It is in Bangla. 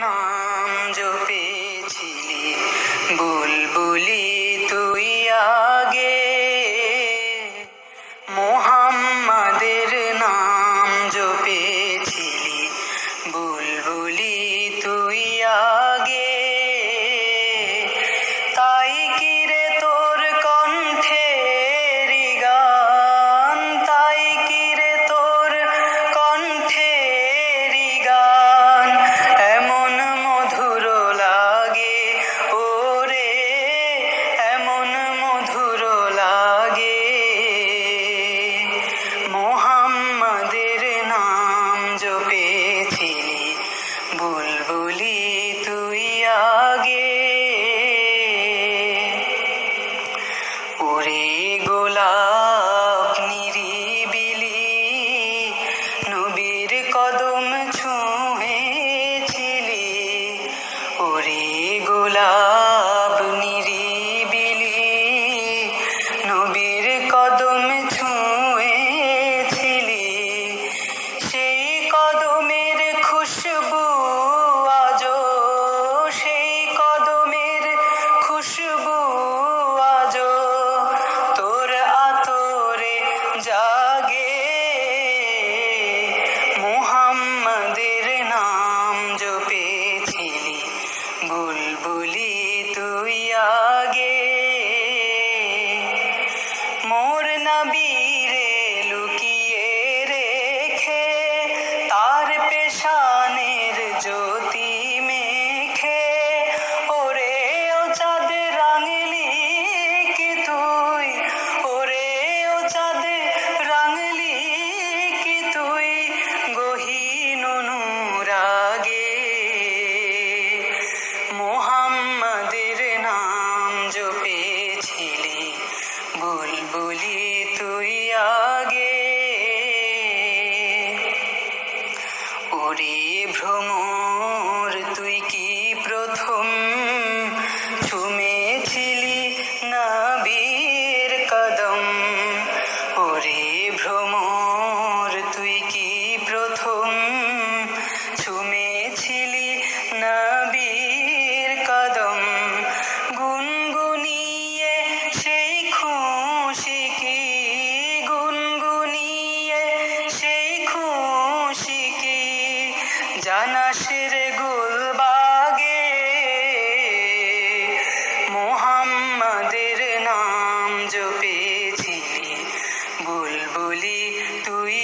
নাম জপেছিলি বুলবুলি কদমের খুশবু আজ সেই কদমের খুশবু আজ তোর আতরে জাগে। মুহাম্মাদের নাম জপেছিলি, বুলবুলি তুই আগে। মোর নবী বুলবুলি তুই আগে। ওরে ভ্রমর, তুই কি প্রথম চুমেছিলি নাবির কদম? ওরে ভ্রমর, তুই কি প্রথম চুমেছিলি না জানাসির গুলবাগে মোহাম্মদের নাম জপেছিলি বুলবুলি তুই